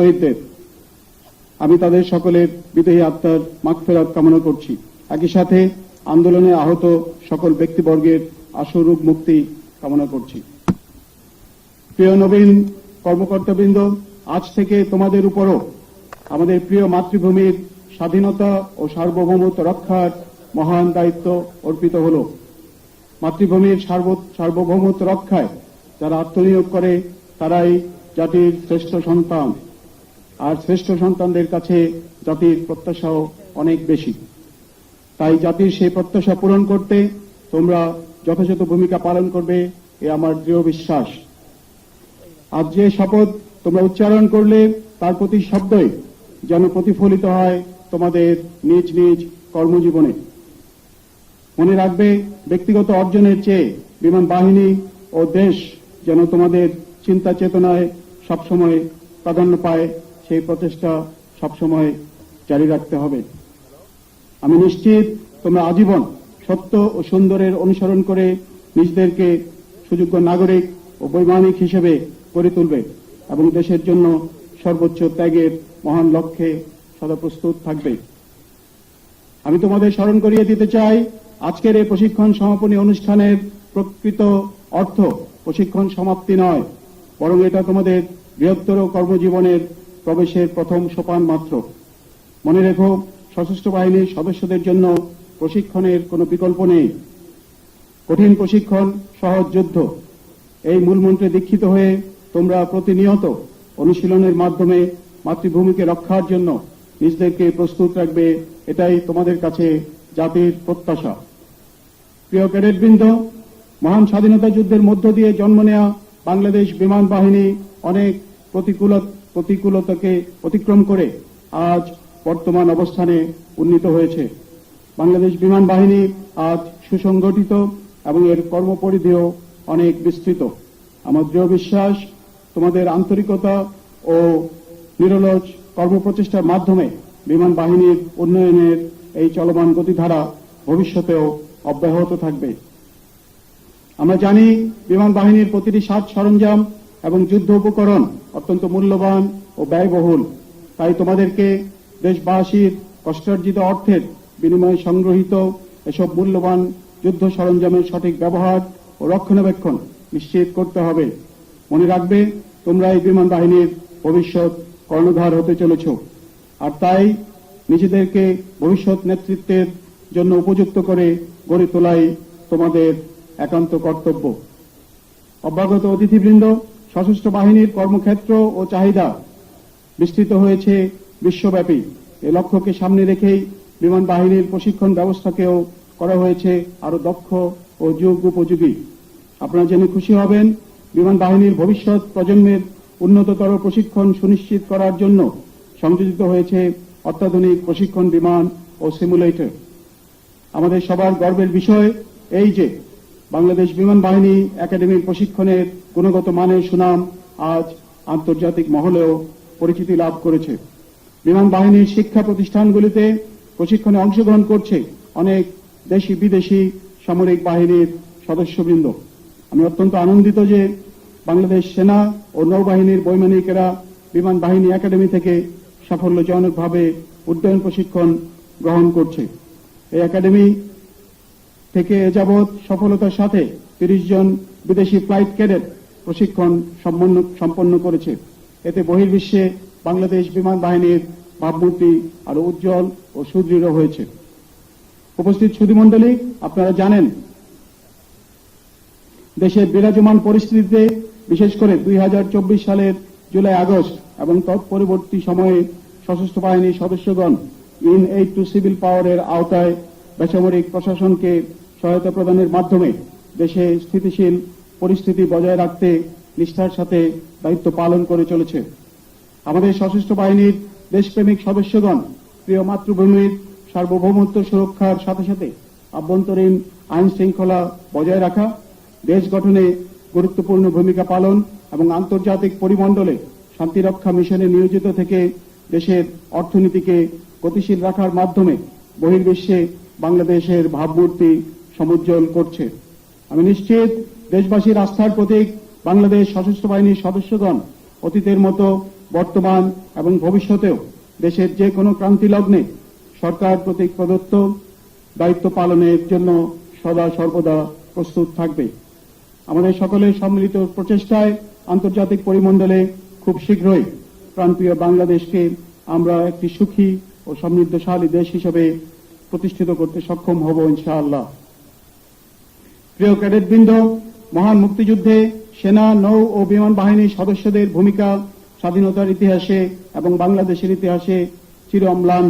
শহীদদের আমি তাদের সকলের বিদেহী আত্মার মাগফেরাত কামনা করছি। একই সাথে আন্দোলনে আহত সকল ব্যক্তিবর্গের আশুরূপ মুক্তি কামনা করছি। প্রিয় নবীন কর্মকর্তাবৃন্দ, আজ থেকে তোমাদের উপরও আমাদের প্রিয় মাতৃভূমির স্বাধীনতা ও সার্বভৌমত্ব রক্ষার মহান দায়িত্ব অর্পিত হল। মাতৃভূমির সার্ব- সার্বভৌমত্ব রক্ষায় যারা আত্মনিয়োগ করে, তারাই জাতির শ্রেষ্ঠ সন্তান। আর শ্রেষ্ঠ সন্তানদের কাছে জাতির প্রত্যাশাও অনেক বেশি। তাই জাতির সেই প্রত্যাশা পূরণ করতে তোমরা যথাযথ ভূমিকা পালন করবে এ আমার দৃঢ় বিশ্বাস। আজ যে শপথ তোমরা উচ্চারণ করলে তার প্রতি শব্দই যেন প্রতিফলিত হয় তোমাদের নিজ নিজ কর্মজীবনে। মনে রাখবে ব্যক্তিগত অর্জনের চেয়ে বিমান বাহিনী ও দেশ যেন তোমাদের চিন্তা চেতনায় সবসময় প্রাধান্য পায় সেই প্রচেষ্টা সবসময় জারি রাখতে হবে। আমি নিশ্চিত তোমরা আজীবন সত্য ও সুন্দরের অনুসরণ করে নিজেদেরকে সুযোগ্য নাগরিক ও বৈমানিক হিসেবে গড়ে তুলবে এবং দেশের জন্য সর্বোচ্চ ত্যাগের মহান লক্ষ্যে সদা প্রস্তুত থাকবে। আমি তোমাদের স্মরণ করিয়ে দিতে চাই, আজকের এই প্রশিক্ষণ সমাপনী অনুষ্ঠানের প্রকৃত অর্থ প্রশিক্ষণ সমাপ্তি নয়, বরং এটা তোমাদের বৃহত্তর কর্মজীবনের প্রবেশের প্রথম সোপান মাত্র। মনে রেখো, সশস্ত্র বাহিনীর সদস্যদের জন্য প্রশিক্ষণের কোনো বিকল্প নেই। কঠিন প্রশিক্ষণ, সহজ যুদ্ধ। এই মূলমন্ত্রে দীক্ষিত হয়ে তোমরা প্রতিনিয়ত অনুশীলনের মাধ্যমে মাতৃভূমিকে রক্ষার জন্য নিজেদেরকে প্রস্তুত রাখবে, এটাই তোমাদের কাছে জাতির প্রত্যাশা। প্রিয় ক্যাডেটবৃন্দ, মহান স্বাধীনতা যুদ্ধের মধ্য দিয়ে জন্ম নেওয়া বাংলাদেশ বিমান বাহিনী অনেক প্রতিকূল প্রতিকূলতাকে অতিক্রম করে আজ বর্তমান অবস্থানে উন্নীত হয়েছে। বাংলাদেশ বিমান বাহিনী আজ সুসংগঠিত এবং এর কর্মপরিধিও অনেক বিস্তৃত। আমার দৃঢ় বিশ্বাস, তোমাদের আন্তরিকতা ও নিরলস কর্মপ্রচেষ্টার মাধ্যমে বিমান বাহিনীর উন্নয়নের এই চলমান গতিধারা ভবিষ্যতেও অব্যাহত থাকবে। আমরা জানি বিমান বাহিনীর প্রতিটি সাজ সরঞ্জাম এবং যুদ্ধ উপকরণ অত্যন্ত মূল্যবান ও ব্যয়বহুল। তাই তোমাদেরকে দেশবাসীর কষ্টার্জিত অর্থের বিনিময়ে সংগ্রহিত এসব মূল্যবান যুদ্ধ সরঞ্জামের সঠিক ব্যবহার ও রক্ষণাবেক্ষণ নিশ্চিত করতে হবে। মনে রাখবে, তোমরা এই বিমান বাহিনীর ভবিষ্যৎ কর্ণধার হতে চলেছ। আর তাই নিজেদেরকে ভবিষ্যৎ নেতৃত্বের জন্য উপযুক্ত করে গড়ে তোলাই তোমাদের একান্ত কর্তব্য। অভ্যাগত অতিথিবৃন্দ সশস্ত্র বাহিনীর কর্মক্ষেত্র ও চাহিদা বিস্তৃত হয়েছে বিশ্বব্যাপী। এ লক্ষ্যকে সামনে রেখেই বিমান বাহিনীর প্রশিক্ষণ ব্যবস্থাকেও করা হয়েছে আরও দক্ষ ও যুগ উপযোগী আপনারা জেনে খুশি হবেন, বিমান বাহিনীর ভবিষ্যৎ প্রজন্মের উন্নততর প্রশিক্ষণ সুনিশ্চিত করার জন্য সংযোজিত হয়েছে অত্যাধুনিক প্রশিক্ষণ বিমান ও সিমুলেটর। আমাদের সবার গর্বের বিষয় এই যে বাংলাদেশ বিমান বাহিনী একাডেমির প্রশিক্ষণের গুণগত মানের সুনাম আজ আন্তর্জাতিক মহলেও পরিচিতি লাভ করেছে। বিমান বাহিনীর শিক্ষা প্রতিষ্ঠানগুলিতে প্রশিক্ষণে অংশগ্রহণ করছে অনেক দেশি বিদেশি সামরিক বাহিনীর সদস্যবৃন্দ। আমি অত্যন্ত আনন্দিত যে বাংলাদেশ সেনা ও নৌবাহিনীর বৈমানিকেরা বিমান বাহিনী একাডেমি থেকে সাফল্যজনকভাবে উড্ডয়ন প্রশিক্ষণ গ্রহণ করছে। এই একাডেমি থেকে এ যাবৎ সফলতার সাথে তিরিশ জন বিদেশি ফ্লাইট ক্যাডেট প্রশিক্ষণ সম্পন্ন সম্পন্ন করেছে। এতে বহির্বিশ্বে বাংলাদেশ বিমান বাহিনীর ভাবমূর্তি আরও উজ্জ্বল ও সুদৃঢ় হয়েছে। উপস্থিত সুধীমণ্ডলী, আপনারা জানেন, দেশের বিরাজমান পরিস্থিতিতে, বিশেষ করে দুই হাজার চব্বিশ সালের জুলাই আগস্ট এবং তৎপরবর্তী সময়ে সশস্ত্র বাহিনীর সদস্যগণ ইন এইড টু সিভিল পাওয়ারের আওতায় বেসামরিক প্রশাসনকে সহায়তা প্রদানের মাধ্যমে দেশে স্থিতিশীল পরিস্থিতি বজায় রাখতে নিষ্ঠার সাথে দায়িত্ব পালন করে চলেছে। আমাদের সশস্ত্র বাহিনীর দেশপ্রেমিক সদস্যগণ প্রিয় মাতৃভূমির সার্বভৌমত্ব সুরক্ষার সাথে সাথে আভ্যন্তরীণ আইন শৃঙ্খলা বজায় রাখা, দেশ গঠনে গুরুত্বপূর্ণ ভূমিকা পালন এবং আন্তর্জাতিক পরিমণ্ডলে শান্তিরক্ষা মিশনে নিয়োজিত থেকে দেশের অর্থনীতিকে গতিশীল রাখার মাধ্যমে বহির্বিশ্বে বাংলাদেশের ভাবমূর্তি সমুজ্জ্বল করছে। আমি নিশ্চিত দেশবাসীর আস্থার প্রতীক বাংলাদেশ সশস্ত্র বাহিনীর সদস্যগণ অতীতের মতো, বর্তমান এবং ভবিষ্যতেও দেশের যে কোনো ক্রান্তি লগ্নে সরকার কর্তৃক প্রদত্ত দায়িত্ব পালনের জন্য সদা সর্বদা প্রস্তুত থাকবে। আমাদের সকলের সম্মিলিত প্রচেষ্টায় আন্তর্জাতিক পরিমণ্ডলে খুব শীঘ্রই প্রাণপ্রিয় বাংলাদেশকে আমরা একটি সুখী ও সমৃদ্ধশালী দেশ হিসেবে প্রতিষ্ঠিত করতে সক্ষম হব ইনশাআল্লাহ। প্রিয় ক্যাডেটবৃন্দ, মহান মুক্তিযুদ্ধে সেনা, নৌ ও বিমান বাহিনীর সদস্যদের ভূমিকা স্বাধীনতার ইতিহাসে এবং বাংলাদেশের ইতিহাসে চির অম্লান